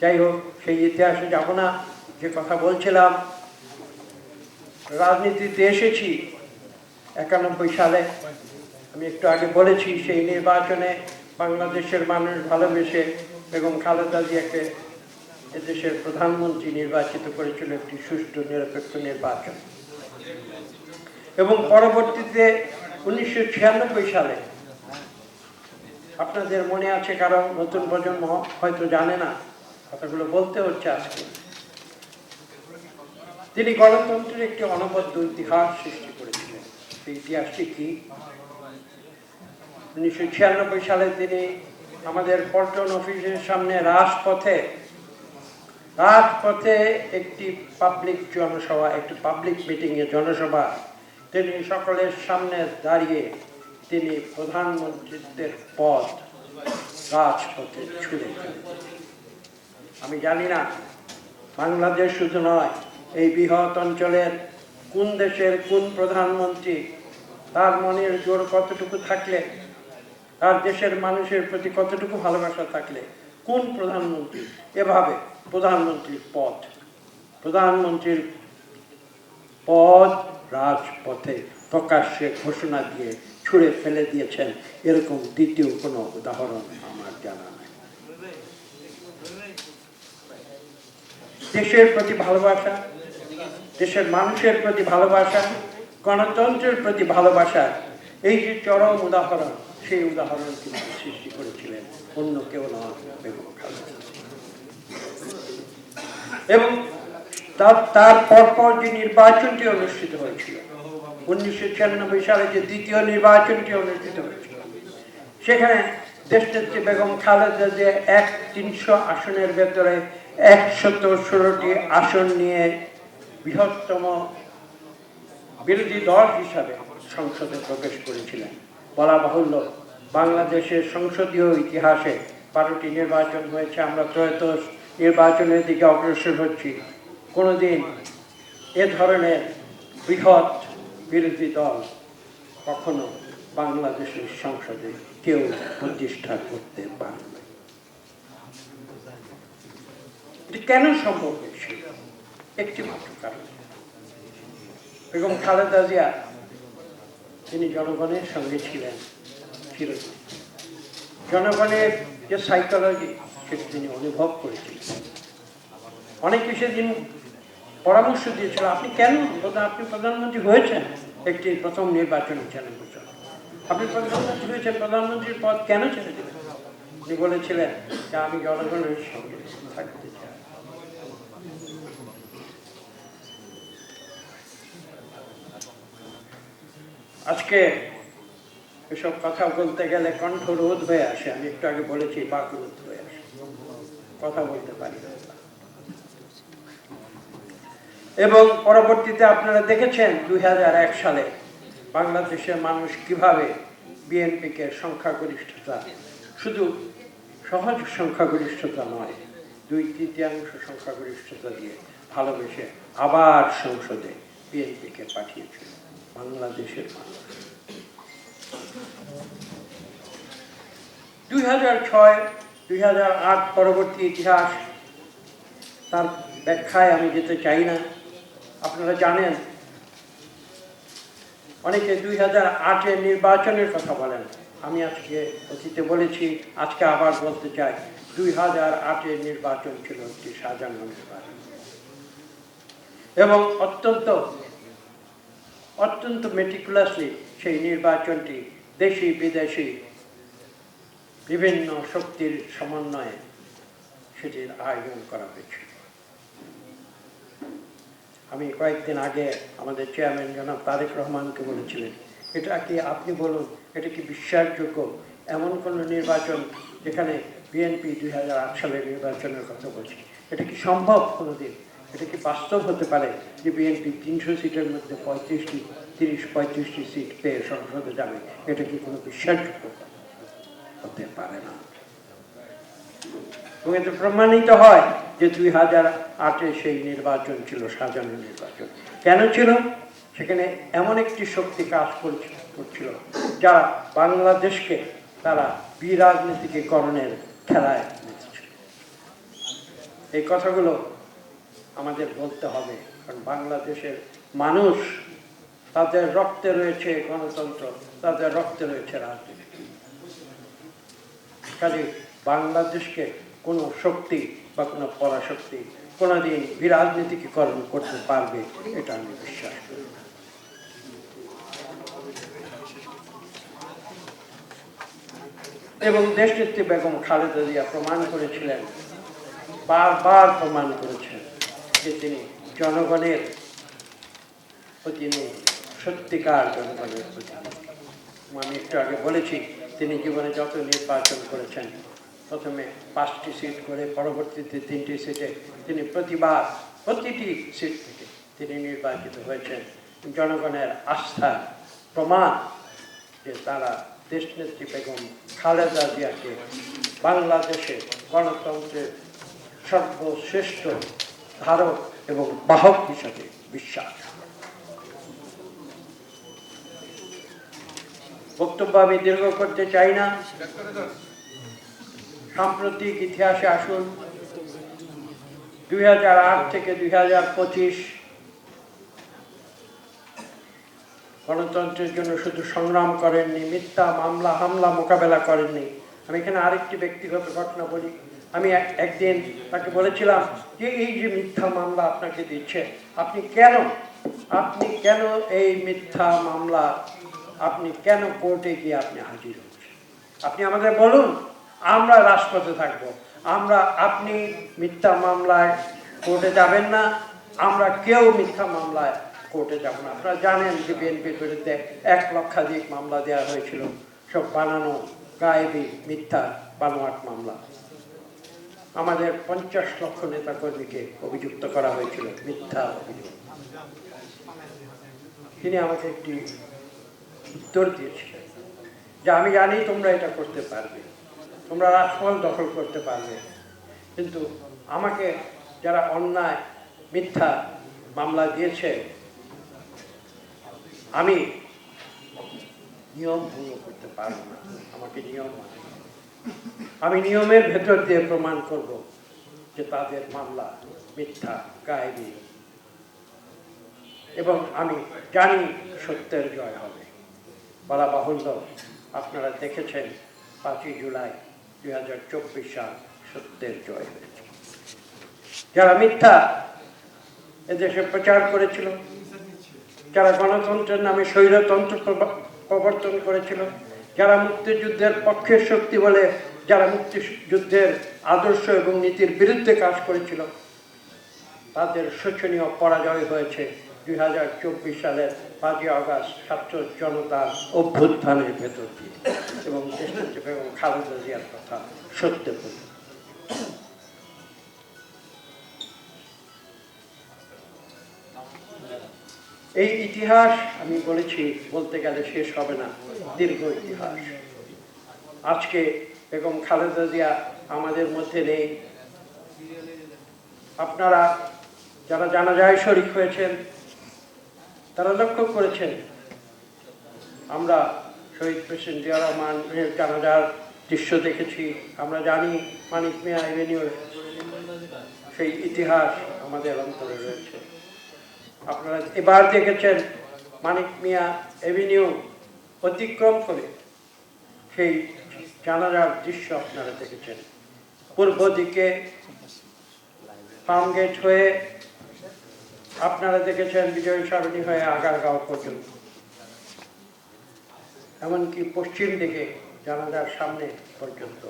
যাই হোক, সেই ইতিহাসে যাব না। যে কথা বলছিলাম, রাজনীতিতে এসেছি একানব্বই সালে। আমি একটু আগে বলেছি, সেই নির্বাচনে বাংলাদেশের মানুষ ভালোবেসে বেগম খালেদা জিয়াকে এদেশের প্রধানমন্ত্রী নির্বাচিত করেছিল একটি সুষ্ঠু, নিরপেক্ষ নির্বাচন। এবং পরবর্তীতে উনিশশো ছিয়ানব্বই সালে, আপনাদের মনে আছে কারণ নতুন প্রজন্ম হয়তো জানে না কথাগুলো বলতে হচ্ছে আজকে। তিনি গণতন্ত্রের একটি অনবদ্য ইতিহাস সৃষ্টি করেছিলেন। সেই ইতিহাসটি কি? উনিশশো ছিয়ানব্বই সালে তিনি আমাদের পল্টন অফিসের সামনে রাজপথে রাজপথে একটি পাবলিক জনসভা, একটি পাবলিক মিটিংয়ে জনসভা, তিনি সকলের সামনে দাঁড়িয়ে তিনি প্রধানমন্ত্রীদের পদ রাজপথে ছুড়ে আমি জানি না বাংলাদেশ শুধু নয়, এই বৃহৎ অঞ্চলের কোন দেশের কোন প্রধানমন্ত্রী, তার মনের জোর কতটুকু থাকলে, তার দেশের মানুষের প্রতি কতটুকু ভালোবাসা থাকলে, কোন প্রধানমন্ত্রী, এভাবে প্রধানমন্ত্রীর পদ প্রধানমন্ত্রীর পদ রাজপথে প্রকাশ্যে ঘোষণা দিয়ে ছুঁড়ে ফেলে দিয়েছেন, এরকম দ্বিতীয় কোনো উদাহরণ আমার জানা নাই। দেশের প্রতি ভালোবাসা, দেশের মানুষের প্রতি ভালোবাসা, গণতন্ত্রের প্রতি ভালোবাসা, এই যে চরম উদাহরণ, সেই উদাহরণ তিনি সৃষ্টি করেছিলেন, অন্য কেউ নয় এবং তার তার পরপর যে নির্বাচনটি অনুষ্ঠিত হয়েছিল, উনিশশো ছিয়ানব্বই সালে যে দ্বিতীয় নির্বাচনটি অনুষ্ঠিত হয়েছিল, সেখানে দেশনেত্রী বেগম খালেদা যে এক তিনশো আসনের ভেতরে একশত ষোলোটি আসন নিয়ে বৃহত্তম বিরোধী দল হিসাবে সংসদে প্রবেশ করেছিলেন। বলা বাহুল্য, বাংলাদেশের সংসদীয় ইতিহাসে বারোটি নির্বাচন হয়েছে, আমরা ত্রয়োদশ নির্বাচনের দিকে অগ্রসর হচ্ছি। কোনোদিন এ ধরনের বৃহৎ বিরোধী দল কখনো বাংলাদেশের সংসদে কেউ প্রতিষ্ঠা করতে পারবে না। এটি কেন সম্ভব হয়েছিল একটি মাত্র কারণ। বেগম খালেদা জিয়া তিনি জনগণের সঙ্গে ছিলেন জনগণের যে সাইকোলজি সেটি তিনি অনুভব করেছিলেন অনেকে সেদিন পরামর্শ দিয়েছিল, আপনি কেন আপনি প্রধানমন্ত্রী হয়েছেন? একটি প্রথম নির্বাচন ছিলেন আপনি প্রধানমন্ত্রী হয়েছেন, প্রধানমন্ত্রীর পদ কেন ছেড়ে দিলেন? উনি বলেছিলেন যে, আমি জনগণের সঙ্গে থাকতে আজকে এসব কথা বলতে গেলে কণ্ঠ রোধ হয়ে আসে। আমি একটু আগে বলেছি, বাক রোধ হয়ে আসে। কথা বলতে পারি এবং পরবর্তীতে আপনারা দেখেছেন দুই হাজার এক সালে বাংলাদেশের মানুষ কীভাবে বিএনপিকে সংখ্যাগরিষ্ঠতা, শুধু সহজ সংখ্যাগরিষ্ঠতা নয়, দুই তৃতীয়াংশ সংখ্যাগরিষ্ঠতা দিয়ে ভালোবেসে আবার সংসদে বিএনপিকে পাঠিয়েছিল। বাংলাদেশের দুই হাজার ছয়, দুই হাজার আট পরবর্তী ইতিহাস, তার ব্যাখ্যায় আমি যেতে চাই না। আপনারা জানেন, অনেকে দুই হাজার আটের নির্বাচনের কথা বলেন। আমি আজকে অতীতে বলেছি, আজকে আবার বলতে চাই, দুই হাজার আটের নির্বাচন ছিল একটি সাজানো নির্বাচন। এবং অত্যন্ত অত্যন্ত মেটিকুলাসলি সেই নির্বাচনটি দেশি বিদেশি বিভিন্ন শক্তির সমন্বয়ে সেটির আয়োজন করা হয়েছিল আমি কয়েকদিন আগে আমাদের চেয়ারম্যান জনাব তারেক রহমানকে বলেছিলেন, এটা কি আপনি বলুন, এটা কি বিশ্বাসযোগ্য? এমন কোনো নির্বাচন যেখানে বিএনপি দুই হাজার আট সালের নির্বাচনের কথা বলছি, এটা কি সম্ভব কোনোদিন? এটা কি বাস্তব হতে পারে যে বিএনপি তিনশো সিটের মধ্যে পঁয়ত্রিশটি, তিরিশ, পঁয়ত্রিশটি সিট পেয়ে সংসদে যাবে? এটা কি কোনো বিশ্বাসযোগ্য হতে পারে না? এবং এতে প্রমাণিত হয় যে দুই হাজার আটে সেই নির্বাচন ছিল, সাজানো নির্বাচন। কেন ছিল? সেখানে এমন একটি শক্তি কাজ করছিল, যারা বাংলাদেশকে তারা বিরাজনীতিকরণের খেলায় এই কথাগুলো আমাদের বলতে হবে, কারণ বাংলাদেশের মানুষ তাদের রক্তে রয়েছে গণতন্ত্র তাদের রক্তে রয়েছে রাজনীতি। কাজে বাংলাদেশকে কোনো শক্তি বা কোনো পরাশক্তি কোনোদিন বিরাজনীতিকরণ করতে পারবে, এটা আমি বিশ্বাস করি। এবং দেশনেত্রী বেগম খালেদা জিয়া প্রমাণ করেছিলেন, বারবার প্রমাণ করেছেন। যে তিনি জনগণের প্রতিনিধি সত্যিকার জনগণের আমি একটু আগে বলেছি, তিনি জীবনে যত নির্বাচন করেছেন, প্রথমে পাঁচটি সিট করে, পরবর্তীতে তিনটি সিটে তিনি প্রতিবার প্রতিটি সিট থেকে তিনি নির্বাচিত হয়েছেন। জনগণের আস্থা, প্রমাণ যে তারা দেশনেত্রী বেগম খালেদা জিয়াকে বাংলাদেশে গণতন্ত্রের সর্বশ্রেষ্ঠ ধারক এবং বাহক হিসাবে বিশ্বাস। বক্তব্য আমি দীর্ঘ করতে চাই না। সাম্প্রতিক ইতিহাসে আসুন। দুই থেকে দুই গণতন্ত্রের জন্য শুধু সংগ্রাম করেননি, মিথ্যা মামলা, হামলা মোকাবেলা করেননি। আমি এখানে আরেকটি ব্যক্তিগত ঘটনা বলি। আমি এক- একদিন তাকে বলেছিলাম যে এই যে মিথ্যা মামলা আপনাকে দিচ্ছে? আপনি কেন? আপনি কেন এই মিথ্যা মামলা, আপনি কেন কোর্টে গিয়ে আপনি হাজির হচ্ছেন? আপনি আমাদের বলুন, আমরা রাজপথে থাকব। আমরা, আপনি মিথ্যা মামলায় কোর্টে যাবেন না, আমরা কেউ মিথ্যা মামলায় কোর্টে যাব না। আপনারা জানেন যে বিএনপির বিরুদ্ধে এক লক্ষাধিক মামলা দেওয়া হয়েছিল। সব বানানো, গায়েবী, মিথ্যা, বানোয়াট মামলা। আমাদের পঞ্চাশ লক্ষ নেতা কর্মীকে অভিযুক্ত করা হয়েছিল, মিথ্যা অভিযোগ তিনি আমাকে একটি উত্তর দিয়েছিলেন যে, আমি জানি তোমরা এটা করতে পারবে, তোমরা রাজফল দখল করতে পারবে, কিন্তু আমাকে যারা অন্যায়, মিথ্যা মামলা দিয়েছে, আমি নিয়ম ভঙ্গ করতে পারব না আমাকে নিয়ম হবে। আমি নিয়মের ভেতর দিয়ে প্রমাণ করব যে তাদের মামলা মিথ্যা, গায়েবী। এবং আমি জানি সত্যের জয় হবে। বলা বাহুল্য, আপনারা দেখেছেন পাঁচই জুলাই দুই হাজার চব্বিশ সাল সত্যের জয় হয়েছে। যারা মিথ্যা এদেশে প্রচার করেছিল, যারা গণতন্ত্রের নামে স্বৈরতন্ত্র প্রবর্তন করেছিল যারা মুক্তিযুদ্ধের পক্ষের শক্তি বলে, যারা মুক্তিযুদ্ধের আদর্শ এবং নীতির বিরুদ্ধে কাজ করেছিল, তাদের শোচনীয় পরাজয় হয়েছে দুই হাজার চব্বিশ সালের পাঁচই আগস্ট ছাত্র জনতার অভ্যুত্থানের ভেতর দিয়ে। এবং খালেদা জিয়ার কথা সত্য এই ইতিহাস, আমি বলেছি, বলতে গেলে শেষ হবে না, দীর্ঘ ইতিহাস। আজকে বেগম খালেদা জিয়া আমাদের মধ্যে নেই। আপনারা যারা জানাজায় শরিক হয়েছেন, তারা লক্ষ্য করেছেন, আমরা শহীদ প্রেসিডেন্ট জিয়া রহমানের জানাজার দৃশ্য দেখেছি। আমরা জানি মানিক মিয়া এভিনিউর সেই ইতিহাস আমাদের অন্তরে রয়েছে। আপনারা এবার দেখেছেন মানিক মিয়া এভিনিউ অতিক্রম করে সেই জানাজার দৃশ্য আপনারা দেখেছেন। পূর্ব দিকে ফার্ম গেট হয়ে আপনারা দেখেছেন বিজয় সারণী হয়ে আগারগাঁও পর্যন্ত। এমনকি পশ্চিম দিকে জানাজার সামনে পর্যন্ত।